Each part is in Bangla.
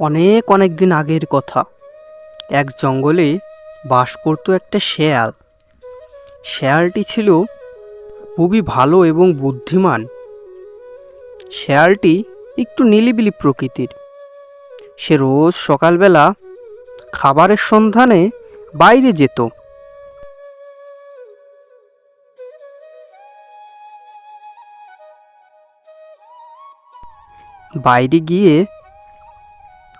অনেক অনেক দিন আগের কথা। এক জঙ্গলে বাস করতো একটা শেয়াল। শেয়ালটি ছিল খুবই ভালো এবং বুদ্ধিমান। শেয়ালটি একটু নিলিবিলি প্রকৃতির। সে রোজ সকালবেলা খাবারের সন্ধানে বাইরে যেত। বাইরে গিয়ে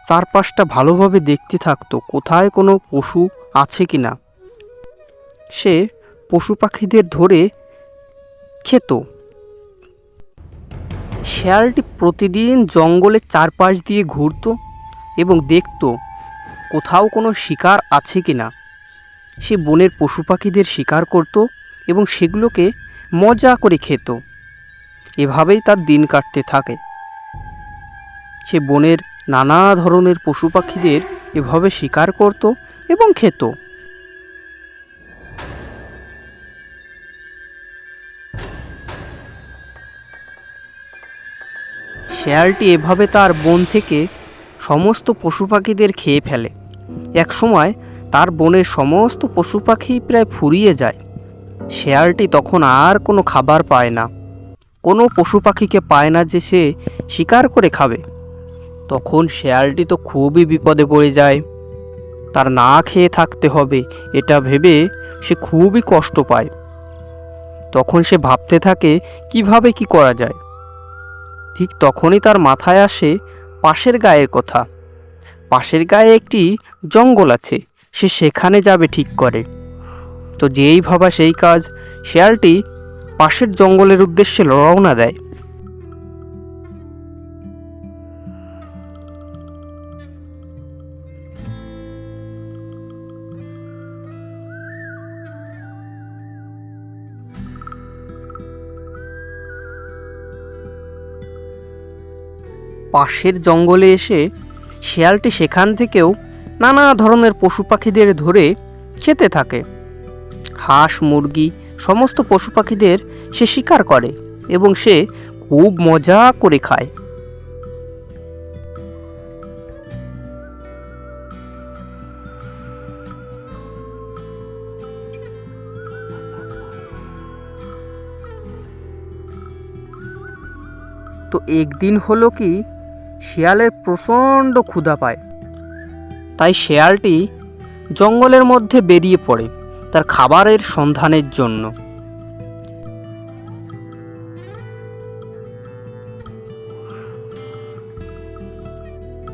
চারপাশটা ভালোভাবে দেখতে থাকতো কোথায় কোনো পশু আছে কি না। সে পশু পাখিদের ধরে খেত। শেয়ালটি প্রতিদিন জঙ্গলের চারপাশ দিয়ে ঘুরতো এবং দেখতো কোথাও কোনো শিকার আছে কি না। সে বনের পশু পাখিদের শিকার করত এবং সেগুলোকে মজা করে খেত। এভাবেই তার দিন কাটতে থাকে। সে বনের নানা ধরনের পশু পাখিদের এভাবে শিকার করত এবং খেত। শেয়ালটি এভাবে তার বন থেকে সমস্ত পশু পাখিদের খেয়ে ফেলে। একসময় তার বনের সমস্ত পশু পাখি প্রায় ফুরিয়ে যায়। শেয়ালটি তখন আর কোনো খাবার পায় না। কোনো পশু পাখিকে পায় না যে সে শিকার করে খাবে। তখন শেয়ালটি তো খুবই বিপদে পড়ে যায়। তার না খেয়ে থাকতে হবে, এটা ভেবে সে খুবই কষ্ট পায়। তখন সে ভাবতে থাকে, কীভাবে কি করা যায়? ঠিক তখনই তার মাথায় আসে পাশের গায়ের কথা। পাশের গায়ে একটি জঙ্গল আছে, সে সেখানে যাবে ঠিক করে। তো যেই ভাবা সেই কাজ, শেয়ালটি পাশের জঙ্গলের উদ্দেশ্যে রওনা দেয়। পাশের জঙ্গলে এসে শেয়ালটি সেখান থেকেও নানা ধরনের পশু পাখিদের ধরে খেতে থাকে। হাঁস, মুরগি সমস্ত পশু পাখিদের সে শিকার করে এবং সে খুব মজা করে খায়। তো একদিন হলো কি শিয়ালের প্রচণ্ড ক্ষুধা পায়। তাই শেয়ালটি জঙ্গলের মধ্যে বেরিয়ে পড়ে তার খাবারের সন্ধানের জন্য।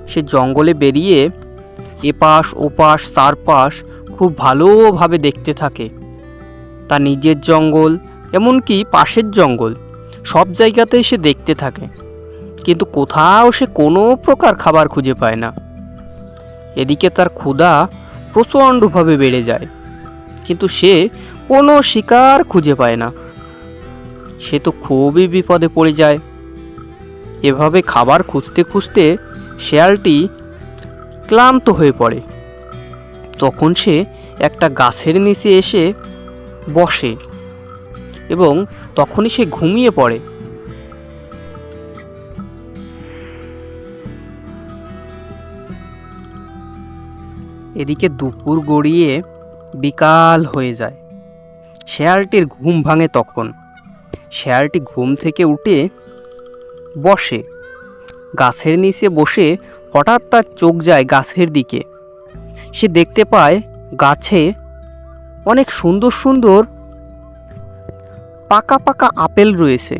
সে জঙ্গলে বেরিয়ে এপাশ ওপাশ চারপাশ খুব ভালোভাবে দেখতে থাকে। তার নিজের জঙ্গল, এমনকি পাশের জঙ্গল, সব জায়গাতেই সে দেখতে থাকে। কিন্তু কোথাও সে কোনো প্রকার খাবার খুঁজে পায় না। এদিকে তার ক্ষুধা প্রচণ্ডভাবে বেড়ে যায়, কিন্তু সে কোনো শিকার খুঁজে পায় না। সে তো খুবই বিপদে পড়ে যায়। এভাবে খাবার খুঁজতে খুঁজতে শেয়ালটি ক্লান্ত হয়ে পড়ে। তখন সে একটা গাছের নিচে এসে বসে এবং তখনই সে ঘুমিয়ে পড়ে। এদিকে দুপুর গড়িয়ে বিকাল হয়ে যায়। শেয়ালটির ঘুম ভাঙে তখন। শেয়ালটি ঘুম থেকে উঠে বসে। গাছের নিচে বসে হঠাৎ তার চোখ যায় গাছের দিকে। সে দেখতে পায় গাছে অনেক সুন্দর সুন্দর পাকা পাকা আপেল রয়েছে।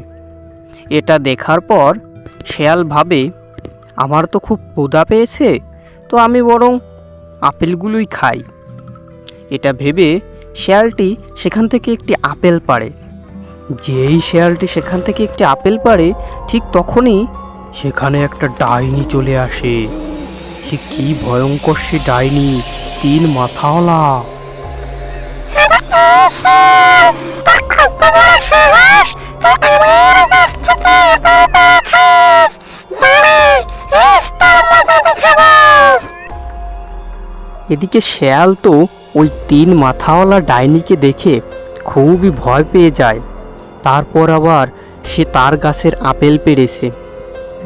এটা দেখার পর শেয়াল ভাবে, আমার তো খুব ক্ষুধা পেয়েছে, তো আমি বরং আপেলগুলোই খাই। এটা ভেবে শেয়ালটি সেখান থেকে একটি আপেল পাড়ে। যেই শেয়ালটি সেখান থেকে একটি আপেল পাড়ে, ঠিক তখনই সেখানে একটা ডাইনি চলে আসে। সে কি ভয়ঙ্কর সে ডাইনি, তিন মাথাওয়ালা। এদিকে শেয়াল তো ওই তিন মাথাওয়ালা ডাইনিকে দেখে খুবই ভয় পেয়ে যায়। তারপর আবার সে তার গাছের আপেল পেড়েছে।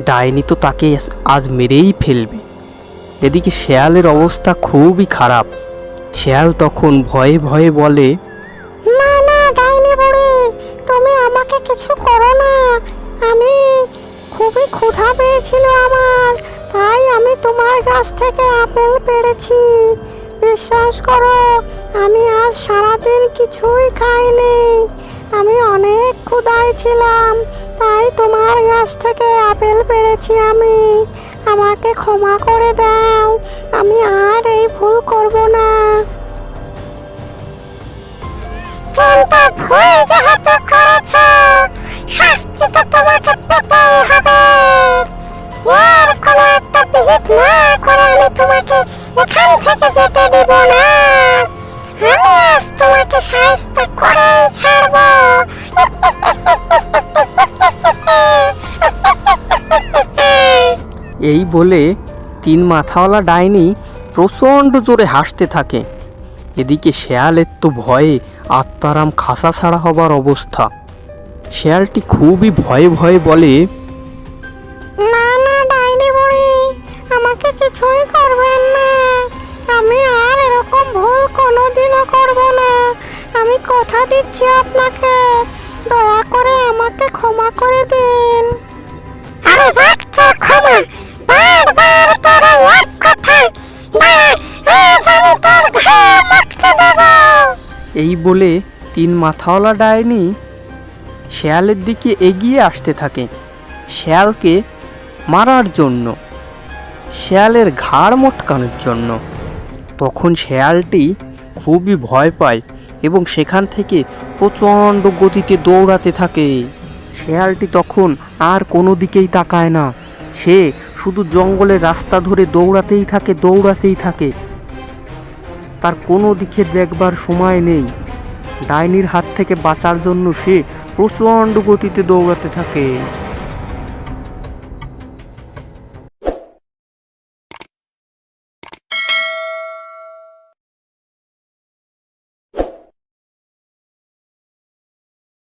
ডাইনি তো তাকে আজ মেরেই ফেলবে। এদিকে শেয়ালের অবস্থা খুবই খারাপ। শেয়াল তখন ভয়ে ভয়ে বলে, না না, ডাইনি তুমি আমাকে কিছু করো না। আমি খুবই ক্ষুধা পেয়েছিল আমার। তাই আমি তোমার গাছ থেকে আপেল পেড়েছি। বিশ্বাস করো, আমি আজ সারাদিন কিছুই খাইনি। আমি অনেক ক্ষুধায় ছিলাম, তাই তোমার গাছ থেকে আপেল পেড়েছি আমি। আমাকে ক্ষমা করে দাও, আমি আর এই ভুল করব না। কিন্তু ভুল যেহেতু করেছ, শাস্তি তো তোমাকে পেতেই হবে। কোনো একটা বিহিত না করে আমি তোমাকে এখান থেকে যেতে দেব না। আমি আজ তোমাকে সাহায্য করে ছাড়বো। এই বলে তিন মাথাওয়ালা ডাইনি প্রচণ্ড জোরে হাসতে থাকে। এদিকে শেয়ালের তো ভয়ে আত্মারাম খাসা ছাড়া হবার অবস্থা। শেয়ালটি খুবই ভয়ে ভয়ে বলে না আমাকে কিছুই করবেন না। আমি আর এরকম ভুল কোনোদিনও করব না। আমি কথা দিচ্ছি আপনাকে। দয়া করে আমাকে ক্ষমা করে দিন। আরে ক্ষমা। বারবার তোরা এক কথা আজ আমি তোর দেবো। এই বলে তিন মাথাওয়ালা ডাইনি শেয়ালের দিকে এগিয়ে আসতে থাকে। শেয়ালকে মারার জন্য। শেয়ালের ঘাড় মটকানোর জন্য। তখন শেয়ালটি খুবই ভয় পায় এবং সেখান থেকে প্রচণ্ড গতিতে দৌড়াতে থাকে। শেয়ালটি তখন আর কোনো দিকেই তাকায় না। সে শুধু জঙ্গলের রাস্তা ধরে দৌড়াতেই থাকে দৌড়াতেই থাকে। তার কোনো দিকে দেখবার সময় নেই। ডাইনির হাত থেকে বাঁচার জন্য সে প্রচণ্ড গতিতে দৌড়াতে থাকে।